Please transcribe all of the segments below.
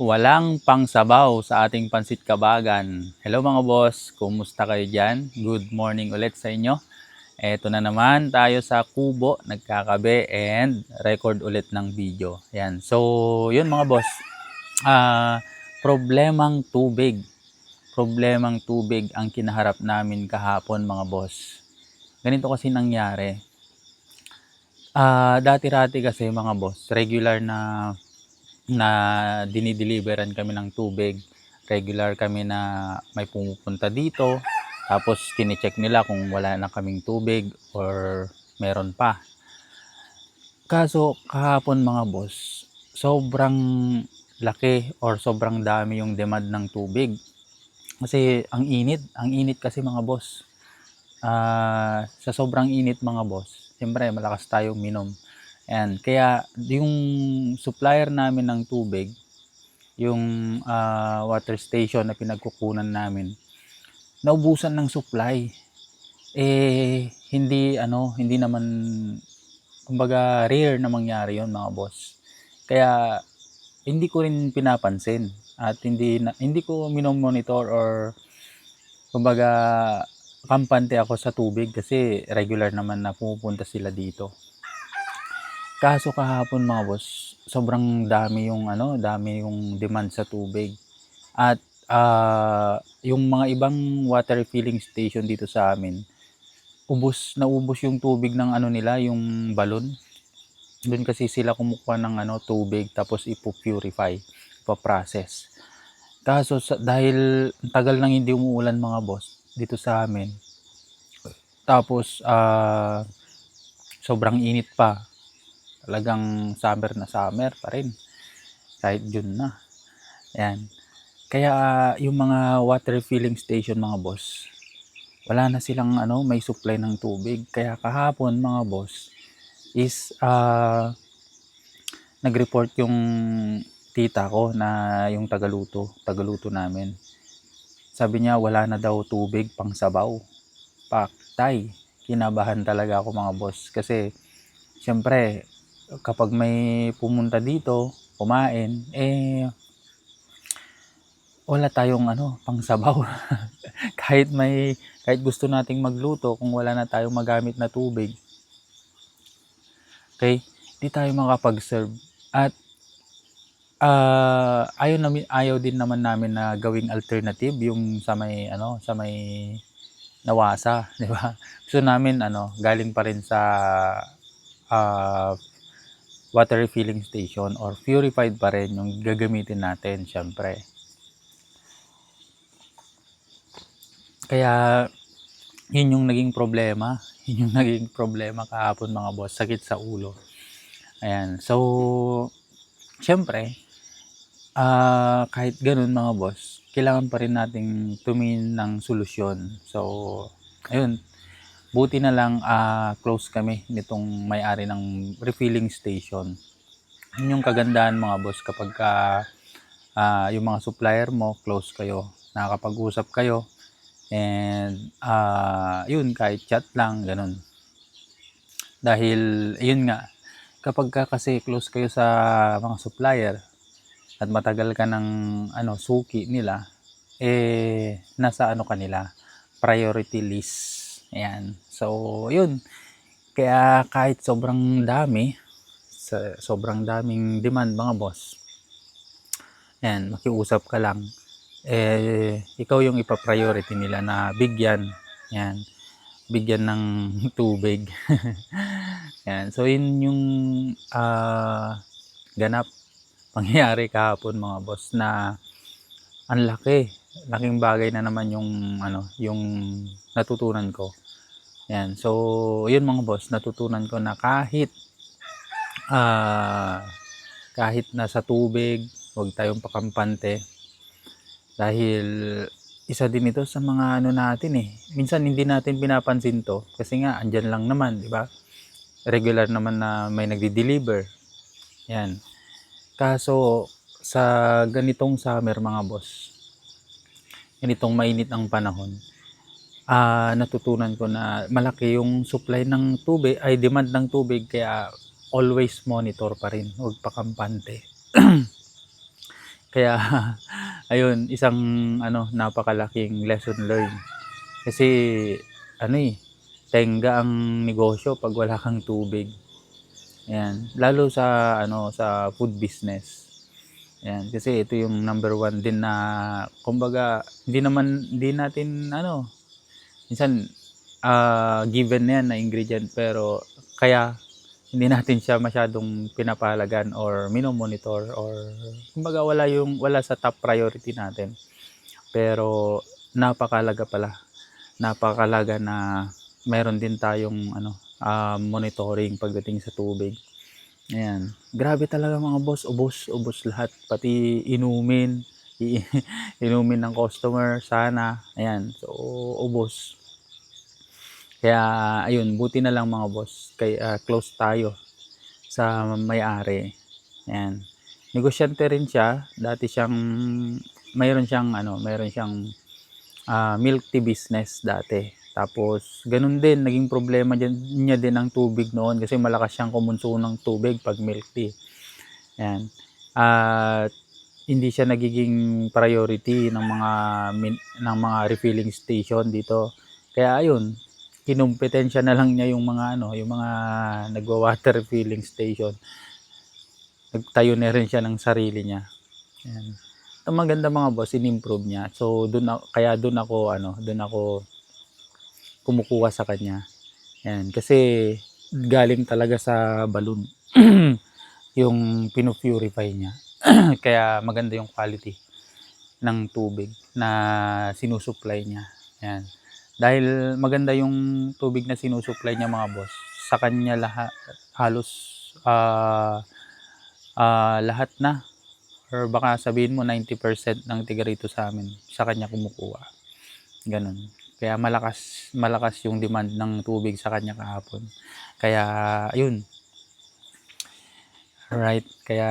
walang pangsabaw sa ating pansit kabagan. Hello mga boss, kumusta kayo dyan? Good morning ulit sa inyo. Eto na naman tayo sa kubo, nagkakabe and record ulit ng video. Yan. So, yun mga boss. Ah, problemang tubig. Problemang tubig ang kinaharap namin kahapon mga boss. Ganito kasi nangyari. Ah, dati-rati kasi mga boss, regular na na dinideliveran kami ng tubig. Regular kami na may pumupunta dito. Tapos kine-check nila kung wala na kaming tubig or meron pa. Kaso kahapon mga boss, sobrang laki or sobrang dami yung demand ng tubig. Kasi ang init, ang init kasi mga boss. Ah, sa sobrang init mga boss, siyempre malakas tayong minom. Ayan, kaya yung supplier namin ng tubig, yung ah, water station na pinagkukunan namin, naubusan ng supply. Eh, hindi ano, hindi naman, kumbaga rare na mangyari yon mga boss. Kaya, hindi ko rin pinapansin at hindi na, hindi ko minomonitor or kumbaga kampante ako sa tubig kasi regular naman na pumupunta sila dito. Kaso kahapon mga boss, sobrang dami yung ano, dami yung demand sa tubig. At ah, yung mga ibang water filling station dito sa amin, ubos naubos yung tubig ng ano nila, yung balon. Doon kasi sila kumukuha ng ano, tubig tapos ipo-purify, ipo-process. Kaso sa, dahil tagal nang hindi umuulan mga boss dito sa amin. Tapos ah, sobrang init pa. Talagang summer na summer pa rin. Kahit June na. Yan. Kaya yung mga water filling station mga boss, wala na silang ano, may supply ng tubig. Kaya kahapon mga boss is ah nag-report yung tita ko na yung tagaluto, tagaluto namin. Sabi niya wala na daw tubig pang sabaw. Paktay. Kinabahan talaga ako mga boss kasi syempre kapag may pumunta dito, kumain, eh wala tayong ano, pangsabaw. kahit may kahit gusto nating magluto kung wala na tayong magamit na tubig. Okay? Di tayo makapag-serve. At ah ayaw namin ayaw din naman namin na gawing alternative yung sa may ano, sa may nawasa, di ba? Gusto namin ano, galing pa rin sa ah water refilling station or purified pa rin yung gagamitin natin, syempre. Kaya, yun yung naging problema. Yun yung naging problema kahapon mga boss, sakit sa ulo. Ayan, so, syempre, ah kahit ganun mga boss, kailangan pa rin nating tumingin ng solusyon. So, ayun, buti na lang ah close kami nitong may-ari ng refilling station. Yun yung kagandahan mga boss kapag ka, ah, yung mga supplier mo close kayo, nakakapag-usap kayo and ah yun kahit chat lang ganun. Dahil yun nga kapag ka kasi close kayo sa mga supplier at matagal ka ng ano suki nila eh nasa ano kanila priority list. Ayan. So, yun. Kaya kahit sobrang dami, sa sobrang daming demand mga boss, ayan, makiusap ka lang, eh, ikaw yung ipa-priority nila na bigyan, yan, bigyan ng tubig. yan. So, yun yung ah, ganap, pangyayari kahapon mga boss na ang laki, laking bagay na naman yung ano, yung natutunan ko. Yan. So, yun mga boss, natutunan ko na kahit ah kahit nasa tubig, huwag tayong pakampante. Dahil isa din ito sa mga ano natin eh. Minsan hindi natin pinapansin to kasi nga andyan lang naman, di ba? Regular naman na may nagdi-deliver. Yan. Kaso sa ganitong summer mga boss, ganitong mainit ang panahon, ah natutunan ko na malaki yung supply ng tubig, ay demand ng tubig kaya always monitor pa rin, huwag pakampante. Kaya ayun, isang ano, napakalaking lesson learned. Kasi ano eh, tenga ang negosyo pag wala kang tubig. Ayan, lalo sa ano sa food business. Ayan, kasi ito yung number one din na kumbaga hindi naman hindi natin ano minsan ah, given na yan na ingredient pero kaya hindi natin siya masyadong pinapahalagan or minomonitor or kumbaga wala yung wala sa top priority natin. Pero napakalaga pala. Napakalaga na meron din tayong ano ah, monitoring pagdating sa tubig. Ayan. Grabe talaga mga boss, ubos, ubos lahat. Pati inumin, inumin ng customer, sana. Ayan, so ubos. Kaya ayun, buti na lang mga boss, kay ah, close tayo sa may-ari. Ayan. Negosyante rin siya, dati siyang mayroon siyang ano, mayroon siyang ah, milk tea business dati. Tapos, ganun din, naging problema dyan, niya din ang tubig noon kasi malakas siyang kumonsumo ng tubig pag milk tea. Ayan. At hindi siya nagiging priority ng mga min- ng mga refilling station dito. Kaya ayun, kinumpetensya na lang niya yung mga ano, yung mga nagwa-water refilling station. Nagtayo na rin siya ng sarili niya. Ayan. Ang maganda mga boss, in-improve niya. So, doon kaya doon ako ano, doon ako kumukuha sa kanya. Yan, kasi galing talaga sa balloon yung pino-purify niya. Kaya maganda yung quality ng tubig na sinusupply niya. Yan. Dahil maganda yung tubig na sinusupply niya mga boss, sa kanya lahat halos ah ah, lahat na or baka sabihin mo 90% ng tiga rito sa amin sa kanya kumukuha. Ganun. Kaya malakas malakas yung demand ng tubig sa kanya kahapon. Kaya ayun. Right. Kaya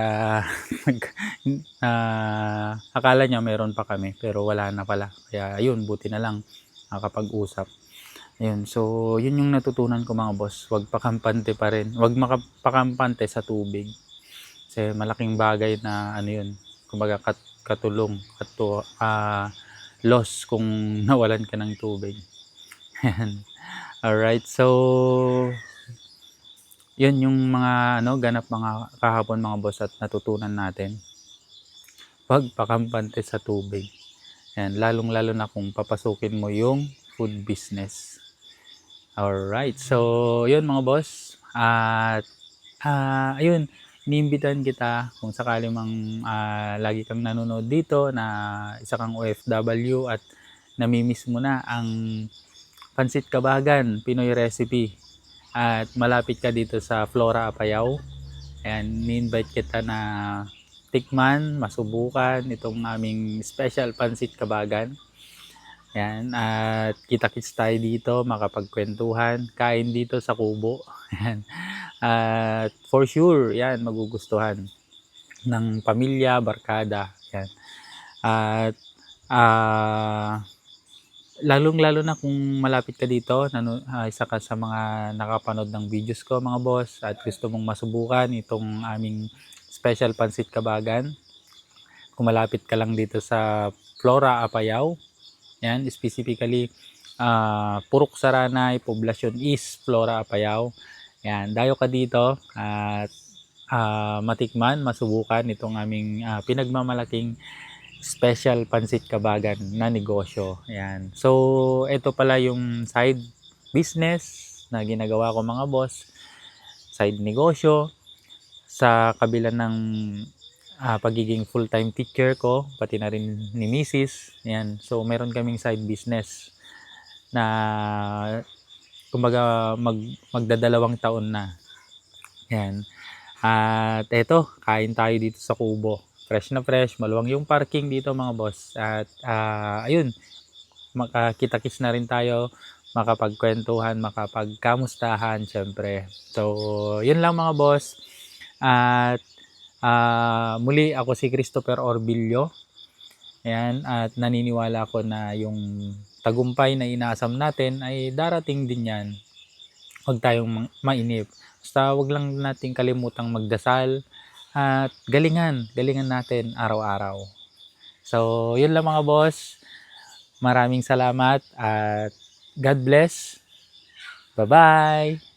ah, akala niya meron pa kami pero wala na pala. Kaya ayun, buti na lang nakapag-usap. Ayun. So, yun yung natutunan ko mga boss. Huwag pakampante pa rin. Huwag makapakampante sa tubig. Kasi malaking bagay na ano yun. Kumbaga kat, katulong, katu, ah, loss kung nawalan ka ng tubig. Alright, so yun yung mga ano, ganap mga kahapon mga boss at natutunan natin. Pagpakampante sa tubig. Ayan, lalong lalo na kung papasukin mo yung food business. Alright, so yun mga boss. At ah, ayun, iniimbitahan kita kung sakali mang ah, lagi kang nanonood dito na isa kang OFW at namimiss mo na ang Pansit Kabagan, Pinoy recipe. At malapit ka dito sa Flora Apayao. Ayan, ni-invite kita na tikman, masubukan itong aming special Pansit Kabagan. Ayan, at kita-kits tayo dito, makapagkwentuhan, kain dito sa kubo. Ayan. At for sure, yan, magugustuhan ng pamilya, barkada. Yan. At ah lalong-lalo na kung malapit ka dito, nano, ah, isa ka sa mga nakapanood ng videos ko mga boss at gusto mong masubukan itong aming special pansit kabagan. Kung malapit ka lang dito sa Flora Apayao, yan, specifically ah Purok Saranay, Poblacion East, Flora Apayao. Yan, dayo ka dito at ah, matikman, masubukan itong aming ah, pinagmamalaking special pansit kabagan na negosyo. Yan. So, ito pala yung side business na ginagawa ko mga boss. Side negosyo. Sa kabila ng ah, pagiging full-time teacher ko, pati na rin ni Mrs. Yan. So, meron kaming side business na kumbaga mag, magdadalawang taon na. Yan. At eto, kain tayo dito sa Kubo. Fresh na fresh, maluwang yung parking dito mga boss. At ah, ayun, makakita-kits na rin tayo, makapagkwentuhan, makapagkamustahan, syempre. So, yun lang mga boss. At ah, muli ako si Christopher Orbillo. Ayan, at naniniwala ako na yung tagumpay na inaasam natin ay darating din yan. Huwag tayong ma- mainip. Basta wag lang nating kalimutang magdasal at galingan, galingan natin araw-araw. So, yun lang mga boss. Maraming salamat at God bless. Bye-bye!